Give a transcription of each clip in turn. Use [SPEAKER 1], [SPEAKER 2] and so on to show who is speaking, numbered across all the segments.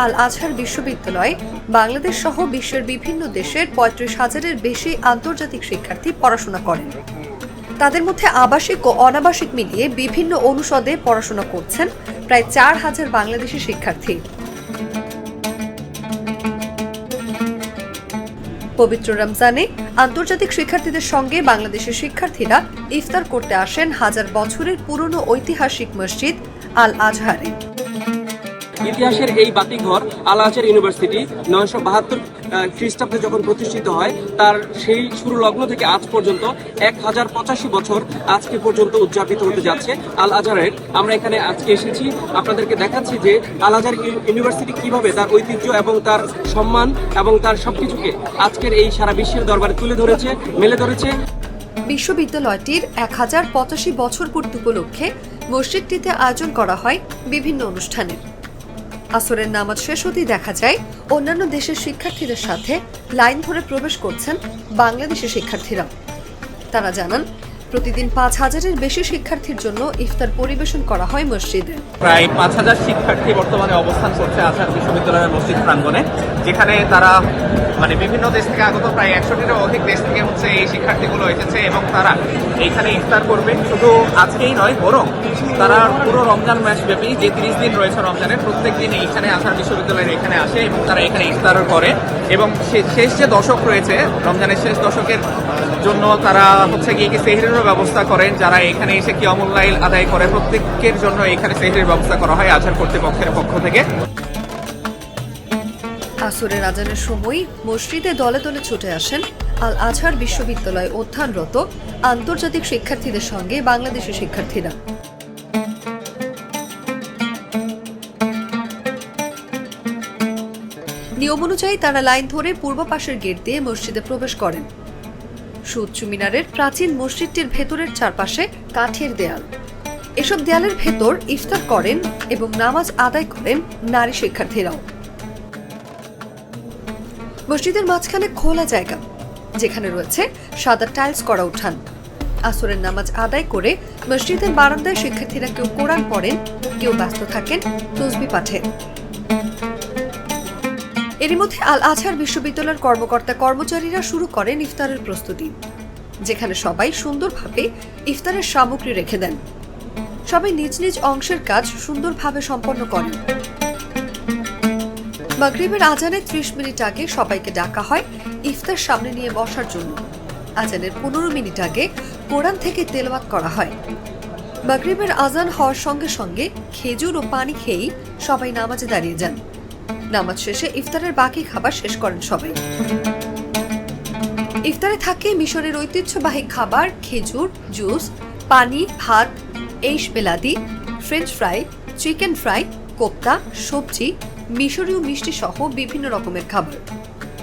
[SPEAKER 1] আল আজহার বিশ্ববিদ্যালয়ে, বাংলাদেশ সহ বিশ্বের বিভিন্ন দেশের পঁয়ত্রিশ হাজারের বেশি আন্তর্জাতিক শিক্ষার্থী পড়াশোনা করেন। তাদের মধ্যে আবাসিক ও অনাবাসিক মিলিয়ে বিভিন্ন অনুষদে পড়াশোনা করছেন প্রায় চার হাজার বাংলাদেশি শিক্ষার্থী। পবিত্র রমজানে আন্তর্জাতিক শিক্ষার্থীদের সঙ্গে বাংলাদেশের শিক্ষার্থীরা ইফতার করতে আসেন হাজার বছরের পুরনো ঐতিহাসিক মসজিদ আল আজহারে
[SPEAKER 2] ইতিহাসের এই বাতিঘর আল ইউনিভার্সিটি নয়শো বাহাত্তর খ্রিস্টাব্দে যখন প্রতিষ্ঠিত হয়, তার সেই শুরু লগ্ন থেকে আজ পর্যন্ত এক হাজার পঁচাশি বছর আজকে পর্যন্ত উদযাপিত হতে যাচ্ছে আল আজহারের আমরা এখানে আজকে এসেছি, আপনাদেরকে দেখাচ্ছি যে আল আজহার ইউনিভার্সিটি কীভাবে তার ঐতিহ্য এবং তার সম্মান এবং তার সবকিছুকে আজকের এই সারা বিশ্বের দরবারে তুলে ধরেছে, মেলে ধরেছে।
[SPEAKER 1] বিশ্ববিদ্যালয়টির এক হাজার পঁচাশি বছর পূর্তি উপলক্ষে মসজিদটিতে আয়োজন করা হয় বিভিন্ন অনুষ্ঠানের। আসরের নামাজ শেষ হতেই দেখা যায়, অন্যান্য দেশের শিক্ষার্থীদের সাথে লাইন ধরে প্রবেশ করছেন বাংলাদেশের শিক্ষার্থীরা তারা জানান প্রতিদিন পাঁচ হাজারের বেশি শিক্ষার্থীর জন্য ইফতার পরিবেশন করা হয় মসজিদে।
[SPEAKER 3] প্রায় পাঁচ হাজার শিক্ষার্থী বর্তমানে অবস্থান করছে আজহার বিশ্ববিদ্যালয়ের মসজিদ প্রাঙ্গণে, যেখানে তারা মানে বিভিন্ন দেশ থেকে আগত প্রায় একশোটিরও অধিক দেশ থেকে হচ্ছে এই শিক্ষার্থীগুলো এসেছে এবং তারা এইখানে ইফতার করবে। শুধু আজকেই নয়, বরং তারা পুরো রমজান ম্যাচ ব্যাপী যে তিরিশ দিন রয়েছে রমজানের, প্রত্যেক দিন এইখানে আজহার বিশ্ববিদ্যালয়ের এখানে আসে এবং তারা এখানে ইফতার করে এবং শেষ যে দশক রয়েছে, রমজানের শেষ দশকের জন্য তারা হচ্ছে গিয়ে কি ব্যবস্থা করেন, যারা এখানে এসে কি অমূল্যাইল আদায় করে, প্রত্যেকের জন্য এখানে সেহরির ব্যবস্থা করা হয় আজহার কর্তৃপক্ষের পক্ষ থেকে।
[SPEAKER 1] আসরের আজানের সময় মসজিদে দলে দলে ছুটে আসেন আল আজহার বিশ্ববিদ্যালয়ে অধ্যয়নরত আন্তর্জাতিক শিক্ষার্থীদের সঙ্গে বাংলাদেশের শিক্ষার্থীরা। নিয়ম অনুযায়ী তারা লাইন ধরে পূর্ব পাশের গেট দিয়ে মসজিদে প্রবেশ করেন। সুউচ্চ মিনারের প্রাচীন মসজিদটির ভেতরের চারপাশে কাঠের দেয়াল। এসব দেয়ালের ভেতর ইফতার করেন এবং নামাজ আদায় করেন নারী শিক্ষার্থীরাও। মসজিদের মাঝখানে খোলা জায়গা, যেখানে রয়েছে সাদা টাইলস করা উঠান। আসরের নামাজ আদায় করে মসজিদের বারান্দায় শিক্ষার্থীরা কেউ কোরআন পড়েন, কেউ ব্যস্ত থাকেন, তসবি পাঠে এরই মধ্যে আল আজহার বিশ্ববিদ্যালয়ের কর্মকর্তা কর্মচারীরা শুরু করেন ইফতারের প্রস্তুতি, যেখানে সবাই সুন্দরভাবে ইফতারের সামগ্রী রেখে দেন। সবাই নিজ নিজ অংশের কাজ সুন্দরভাবে সম্পন্ন করেন। মাগরিবের আজানে ত্রিশ মিনিট আগে সবাইকে ডাকা হয় ইফতার সামনে নিয়ে বসার জন্য। আজানের পনেরো মিনিট আগে কোরআন থেকে তেলাওয়াত করা হয়। মাগরিবের আজান হওয়ার সঙ্গে সঙ্গে খেজুর ও পানি খেয়েই সবাই নামাজে দাঁড়িয়ে যান। নামাজ শেষে ইফতারের বাকি খাবার শেষ করেন সবাই। ইফতারে থাকে মিশরের ঐতিহ্যবাহী খাবার, খেজুর, জুস, পানি, ভাত, এইশ বেলাদি, ফ্রেঞ্চ ফ্রাই, চিকেন ফ্রাই, কোপ্তা, সবজি, মিশরীয় মিষ্টি সহ বিভিন্ন রকমের খাবার।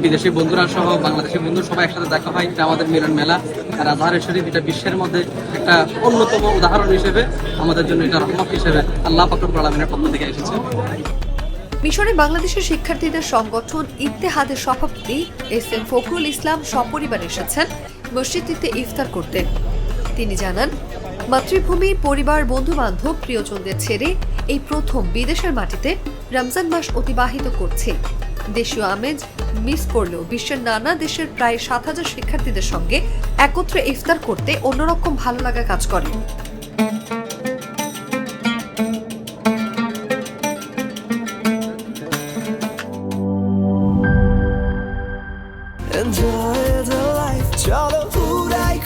[SPEAKER 2] বিদেশি বন্ধুরা সহ বাংলাদেশের বন্ধু সবাই একসাথে দেখা হয়। এটা আমাদের মিলন মেলা। আর আজহারের শরীফ এটা বিশ্বের মধ্যে একটা অন্যতম উদাহরণ হিসেবে আমাদের জন্য এটা রহমত হিসেবে আল্লাহ পাকুর আলমিনের পক্ষ থেকে এসেছে।
[SPEAKER 1] মিশরে বাংলাদেশের শিক্ষার্থীদের সংগঠন ইত্তেহাদের সভাপতি এস এম ফখরুল ইসলাম সপরিবার এসেছেন মসজিদটিতে ইফতার করতে। তিনি জানান, মাতৃভূমি, পরিবার বন্ধু বান্ধব প্রিয়জনদের ছেড়ে এই প্রথম বিদেশের মাটিতে রমজান মাস অতিবাহিত করছে। দেশীয় আমেজ মিস করলেও বিশ্বের নানা দেশের প্রায় সাত হাজার শিক্ষার্থীদের সঙ্গে একত্রে ইফতার করতে অন্যরকম ভালো লাগা কাজ করে।